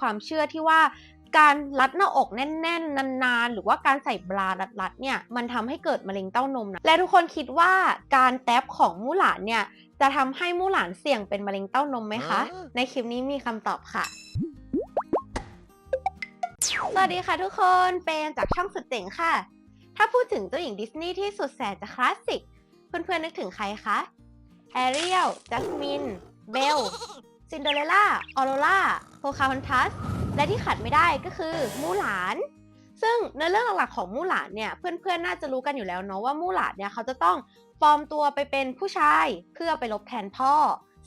ความเชื่อที่ว่าการรัดหน้าอกแน่น ๆ นานๆ หรือว่าการใส่บรารัดๆเนี่ยมันทำให้เกิดมะเร็งเต้านมนะและทุกคนคิดว่าการแตบของมู่หลานเนี่ยจะทำให้มู่หลานเสี่ยงเป็นมะเร็งเต้านมไหมคะอ๋อในคลิปนี้มีคำตอบค่ะสวัสดีค่ะทุกคนเป็นจากช่องสุดเจ๋งค่ะ ถ้าพูดถึงเจ้าหญิงดิสนีย์ที่สุดแสนจะคลาสสิก เพื่อนๆนึกถึงใครคะแอเรียลจัสมิน เบล ซินเดอเรลล่า ออโรราโพคาฮอนทัส และที่ขาดไม่ได้ก็คือมู่หลาน ซึ่งในเรื่องหลักๆของมู่หลานเนี่ย เพื่อนๆ น่าจะรู้กันอยู่แล้วเนาะว่ามู่หลานเนี่ยเขาจะต้องปลอมตัวไปเป็นผู้ชายเพื่อไปลบแทนพ่อ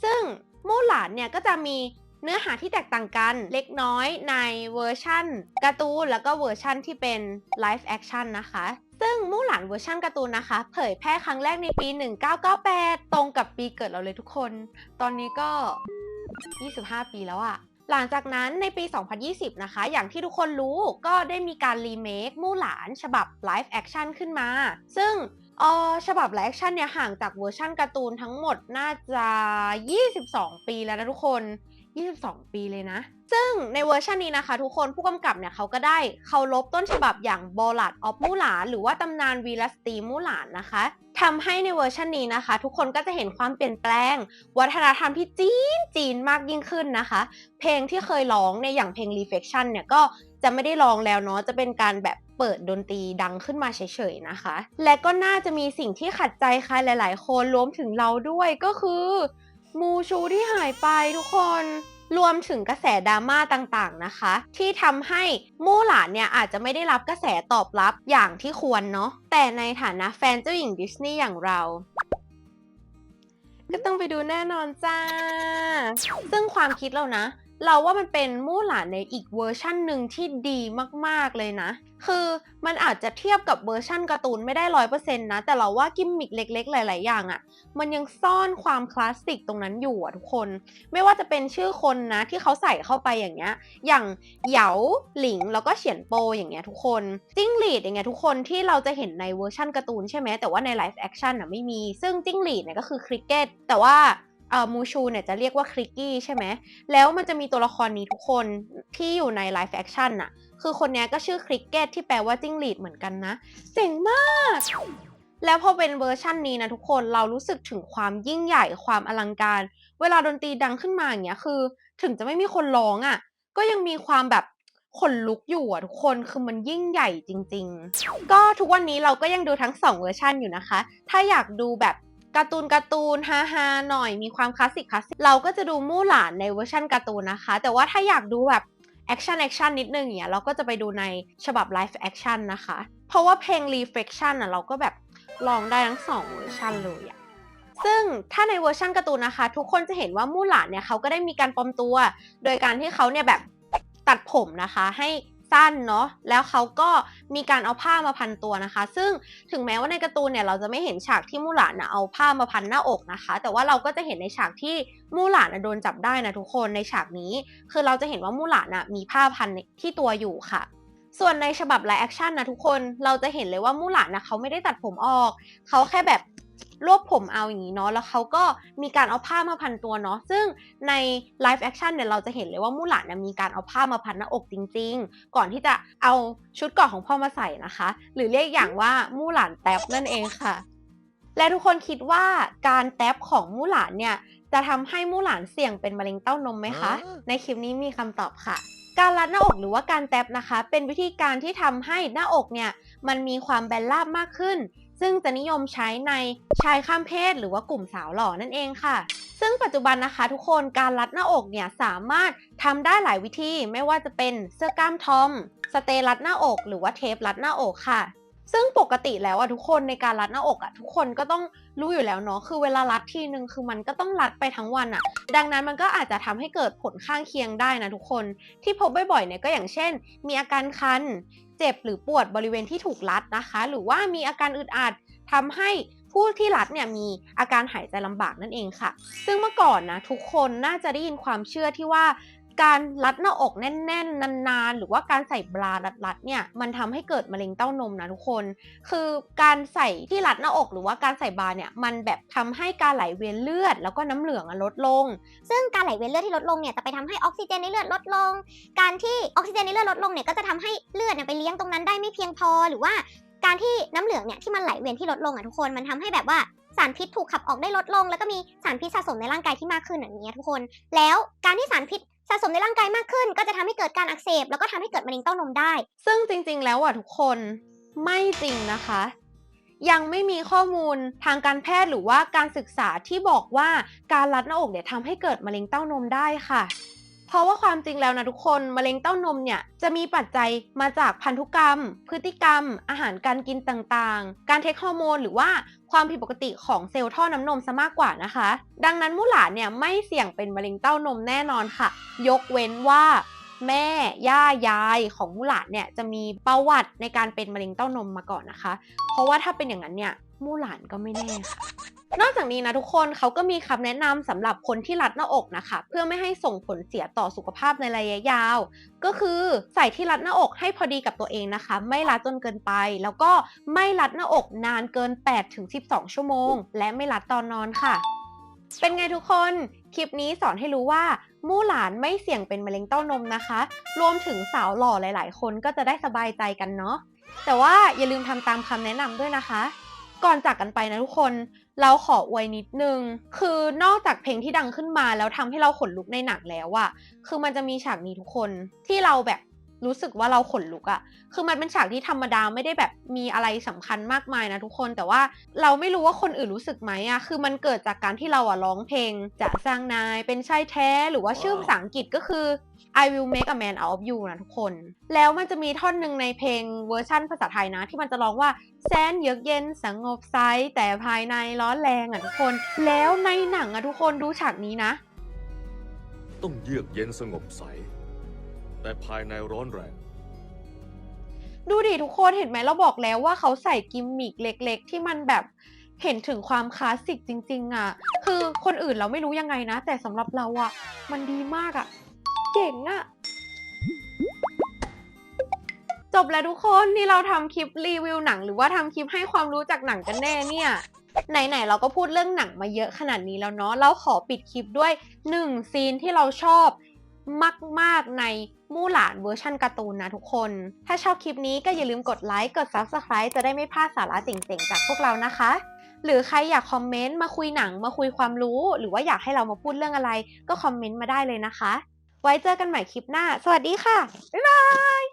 ซึ่งมู่หลานเนี่ยก็จะมีเนื้อหาที่แตกต่างกันเล็กน้อยในเวอร์ชั่นการ์ตูนแล้วก็เวอร์ชั่นที่เป็นไลฟ์แอคชั่นนะคะ ซึ่งมู่หลานเวอร์ชั่นการ์ตูนนะคะ เผยแพร่ครั้งแรกในปี 1998 ตรงกับปีเกิดเราเลยทุกคน ตอนนี้ก็ 25 ปีแล้วอะหลังจากนั้นในปี 2020 นะคะ อย่างที่ทุกคนรู้ก็ได้มีการรีเมคมู่หลานฉบับไลฟ์แอคชั่นขึ้นมา ซึ่งออฉบับไลฟ์แอคชั่นเนี่ยห่างจากเวอร์ชั่นการ์ตูนทั้งหมดน่าจะ 22 ปีแล้วนะทุกคน 22 ปีเลยนะ ซึ่งในเวอร์ชันนี้นะคะ ทุกคนผู้กำกับเนี่ยเขาก็ได้เคารพต้นฉบับอย่างบอลัดออฟมูหลาน หรือว่าตำนานวีลสตรีมู่หลานนะคะทำให้ในเวอร์ชันนี้นะคะ ทุกคนก็จะเห็นความเปลี่ยนแปลง วัฒนธรรมที่จีนจีนมากยิ่งขึ้นนะคะ เพลงที่เคยร้องในอย่างเพลง Reflection เนี่ยก็จะไม่ได้ร้องแล้วเนาะจะเป็นการแบบเปิดดนตรีดังขึ้นมาเฉยๆนะคะ และก็น่าจะมีสิ่งที่ขัดใจใครหลาย ๆ คนรวมถึงเราด้วยก็คือ มูชูที่หายไปทุกคนรวมถึงกระแสดราม่าต่างๆนะคะ ที่ทำให้มู่หลานเนี่ยอาจจะไม่ได้รับกระแสตอบรับอย่างที่ควรเนาะแต่ในฐานะแฟนเจ้าหญิงดิสนีย์อย่างเราก็ต้องไปดูแน่นอนจ้า ซึ่งความคิดเรานะ เราว่ามันเป็นมู่หลานในอีกเวอร์ชั่นหนึ่งที่ดีมากๆเลยนะ คือมันอาจจะเทียบกับเวอร์ชั่นการ์ตูนไม่ได้ร้อยเปอร์เซ็นต์นะ แต่เราว่ากิมมิคเล็ก ๆ หลาย ๆ อย่างอะ่ะ มันยังซ่อนความคลาสสิกตรงนั้นอยู่อะทุกคน ไม่ว่าจะเป็นชื่อคนนะที่เขาใส่เข้าไปอย่างเงี้ย อย่างเหยาหลิงแล้วก็เฉียนโปอย่างเงี้ยทุกคน จิ้งหรีดอย่างเงี้ยทุกคนที่เราจะเห็นในเวอร์ชั่นการ์ตูนใช่ไหมแต่ว่าในไลฟ์แอคชั่นอะไม่มี ซึ่งจิ้งหรีดเนี่ยก็คือคริกเก็ตแต่ว่า เอ่อมูชูเนี่ยจะเรียกว่าคริกกี้ใช่ไหม แล้วมันจะมีตัวละครนี้ทุกคนที่อยู่ในไลฟ์แอคชั่นน่ะ คือคนนี้ก็ชื่อคริกเก็ตที่แปลว่าจิ้งหรีดเหมือนกันนะ เจ๋งมาก แล้วพอเป็นเวอร์ชั่นนี้นะทุกคนเรารู้สึกถึงความยิ่งใหญ่ความอลังการ เวลาดนตรีดังขึ้นมาอย่างเงี้ยคือ ถึงจะไม่มีคนร้องอะ่ะ ก็ยังมีความแบบขนลุกอยู่อะทุกคนคือมันยิ่งใหญ่จริง ๆ ก็ทุกวันนี้เราก็ยังดูทั้งสองเวอร์ชันอยู่นะคะ ถ้าอยากดูแบบ การ์ตูนการ์ตูนฮาฮาหน่อยมีความคลาสสิกคลาสสิกเราก็จะดูมู่หลานในเวอร์ชันการ์ตูนนะคะ แต่ว่าถ้าอยากดูแบบแอคชั่นแอคชั่นนิดนึงเงี้ยเราก็จะไปดูในฉบับไลฟ์แอคชั่นนะคะ เพราะว่าเพลง Reflection อะเราก็แบบลองได้ทั้งสองเวอร์ชันเลยอะซึ่งถ้าในเวอร์ชันการ์ตูนนะคะ ทุกคนจะเห็นว่ามู่หลานเนี่ยเขาก็ได้มีการปลอมตัว โดยการที่เขาเนี่ยแบบตัดผมนะคะ ให้ สั้นเนาะแล้วเขาก็มีการเอาผ้ามาพันตัวนะคะ ซึ่งถึงแม้ว่าในการ์ตูนเนี่ยเราจะไม่เห็นฉากที่มู่หลานนะเอาผ้ามาพันหน้าอกนะคะ แต่ว่าเราก็จะเห็นในฉากที่มู่หลานนะโดนจับได้นะทุกคนในฉากนี้ คือเราจะเห็นว่ามู่หลานนะมีผ้าพันที่ตัวอยู่ค่ะส่วนในฉบับไลฟ์แอคชั่นนะทุกคน เราจะเห็นเลยว่ามู่หลานนะเขาไม่ได้ตัดผมออก เขาแค่แบบ รวบผมเอาอย่างนี้เนาะแล้วเขาก็มีการเอาผ้ามาพันตัวเนาะซึ่งในไลฟ์แอคชั่นเนี่ยเราจะเห็นเลยว่ามู่หลานเนี่ยมีการเอาผ้ามาพันหน้าอกจริง ๆ ก่อนที่จะเอาชุดเกราะของพ่อมาใส่นะคะ หรือเรียกอย่างว่ามู่หลานแท็บนั่นเองค่ะ และทุกคนคิดว่าการแท็บของมู่หลานเนี่ยจะทำให้มู่หลานเสี่ยงเป็นมะเร็งเต้านมไหมคะอ๋อในคลิปนี้มีคำตอบค่ะ การรัดหน้าอกหรือว่าการแท็บนะคะ เป็นวิธีการที่ทำให้หน้าอกเนี่ยมันมีความแบนราบมากขึ้น ซึ่งจะนิยมใช้ในชายข้ามเพศหรือว่ากลุ่มสาวหล่อนั่นเองค่ะ ซึ่งปัจจุบันนะคะทุกคนการรัดหน้าอกเนี่ยสามารถทำได้หลายวิธี ไม่ว่าจะเป็นเสื้อกล้ามทอม สเตย์รัดหน้าอก หรือว่าเทปรัดหน้าอกค่ะ ซึ่งปกติแล้วอะทุกคนในการรัดหน้าอกอะทุกคนก็ต้องรู้อยู่แล้วเนาะคือเวลารัดทีนึงคือมันก็ต้องรัดไปทั้งวันอะดังนั้นมันก็อาจจะทำให้เกิดผลข้างเคียงได้นะทุกคนที่พบบ่อยๆเนี่ยก็อย่างเช่น มีอาการคัน เจ็บหรือปวดบริเวณที่ถูกรัดนะคะ หรือว่ามีอาการอึดอัดทำให้ผู้ที่รัดเนี่ยมีอาการหายใจลำบากนั่นเองค่ะ ซึ่งเมื่อก่อนนะทุกคนน่าจะได้ยินความเชื่อที่ว่า การรัดหน้าอกแน่น ๆ นานๆ หรือว่าการใส่บรารัดๆเนี่ยมันทำให้เกิดมะเร็งเต้านมนะทุกคน คือการใส่ที่รัดหน้าอกหรือว่าการใส่บราเนี่ยมันแบบทำให้การไหลเวียนเลือด แล้วก็น้ำเหลืองลดลง ซึ่งการไหลเวียนเลือดที่ลดลงเนี่ยจะไปทำให้ออกซิเจนในเลือดลดลง การที่ออกซิเจนในเลือดลดลงเนี่ยก็จะทำให้เลือดเนี่ยไปเลี้ยงตรงนั้นได้ไม่เพียงพอหรือว่าการที่น้ำเหลืองเนี่ยที่มันไหลเวียนที่ลดลงอะทุกคนมันทำให้แบบว่าสารพิษถูกขับออกได้ลดลง แล้วก็มีสารพิษสะสมในร่างกายที่มากขึ้นอย่างเงี้ทุกคน แล้วการที่สารพิษ สะสมในร่างกายมากขึ้น ก็จะทำให้เกิดการอักเสบ แล้วก็ทำให้เกิดมะเร็งเต้านมได้ ซึ่งจริง ๆ แล้วอะทุกคนไม่จริงนะคะ ยังไม่มีข้อมูลทางการแพทย์หรือว่าการศึกษาที่บอกว่าการรัดหน้าอกเนี่ยทำให้เกิดมะเร็งเต้านมได้ค่ะ เพราะว่าความจริงแล้วนะทุกคนมะเร็งเต้านมเนี่ยจะมีปัจจัยมาจากพันธุกรรม พฤติกรรม อาหารการกินต่างๆ การเทคฮอร์โมนหรือว่าความผิดปกติของเซลล์ท่อน้ำนมซะมากกว่านะคะ ดังนั้นมู่หลานเนี่ยไม่เสี่ยงเป็นมะเร็งเต้านมแน่นอนค่ะ ยกเว้นว่าแม่ ย่า ยายของมู่หลานเนี่ยจะมีประวัติในการเป็นมะเร็งเต้านมมาก่อนนะคะ เพราะว่าถ้าเป็นอย่างนั้นเนี่ยมู่หลานก็ไม่แน่ค่ะ นอกจากนี้นะทุกคนเขาก็มีคำแนะนำสำหรับคนที่รัดหน้าอกนะคะ เพื่อไม่ให้ส่งผลเสียต่อสุขภาพในระยะยาว ก็คือใส่ที่รัดหน้าอกให้พอดีกับตัวเองนะคะ ไม่รัดจนเกินไป แล้วก็ไม่รัดหน้าอกนานเกิน 8-12 ชั่วโมง และไม่รัดตอนนอนค่ะ เป็นไงทุกคน คลิปนี้สอนให้รู้ว่ามู่หลานไม่เสี่ยงเป็นมะเร็งเต้านมนะคะ รวมถึงสาวหล่อหลาย ๆ คนก็จะได้สบายใจกันเนาะแต่ว่าอย่าลืมทำตามคำแนะนำด้วยนะคะ ก่อนจากกันไปนะทุกคน เราขออวยนิดนึง คือนอกจากเพลงที่ดังขึ้นมาแล้วทำให้เราขนลุกในหนังแล้วอะคือมันจะมีฉากนี้ทุกคนที่เราแบบ รู้สึกว่าเราขนลุกอะคือมันเป็นฉากที่ธรรมดาไม่ได้แบบมีอะไรสำคัญมากมายนะทุกคน แต่ว่าเราไม่รู้ว่าคนอื่นรู้สึกไหมอะคือมันเกิดจากการที่เราอะร้องเพลง จะสร้างนายเป็นชายแท้ หรือว่าชื่อภาษาอังกฤษก็คือ I will make a man out of you นะทุกคน แล้วมันจะมีท่อนหนึ่งในเพลงเวอร์ชั่นภาษาไทยนะ ที่มันจะร้องว่าแสนเยือกเย็นสงบใสแต่ภายในร้อนแรงอะทุกคน แล้วในหนังอะทุกคนดูฉากนี้นะ ต้องเยือกเย็นสงบใส แต่ภายในร้อนแรง ดูดิทุกคนเห็นไหมเราบอกแล้วว่าเขาใส่กิมมิกเล็ก ๆ ที่มันแบบเห็นถึงความคลาสสิกจริง ๆ อะ คือคนอื่นเราไม่รู้ยังไงนะ แต่สำหรับเราอะ มันดีมากอะ เจ๋งอะ จบแล้วทุกคนที่เราทำคลิปรีวิวหนัง หรือว่าทำคลิปให้ความรู้จากหนังกันแน่เนี่ยไหนๆเราก็พูดเรื่องหนังมาเยอะขนาดนี้แล้วเนาะเราขอปิดคลิปด้วยหนึ่งซีนที่เราชอบ มาก ๆ ในมู่หลานเวอร์ชั่นการ์ตูนนะทุกคน ถ้าชอบคลิปนี้ก็อย่าลืมกดไลค์ กด Subscribe จะได้ไม่พลาดสาระเจ๋งๆ จากพวกเรานะคะ หรือใครอยากคอมเมนต์มาคุยหนังมาคุยความรู้ หรือว่าอยากให้เรามาพูดเรื่องอะไร ก็คอมเมนต์มาได้เลยนะคะ ไว้เจอกันใหม่คลิปหน้า สวัสดีค่ะ บ๊ายบาย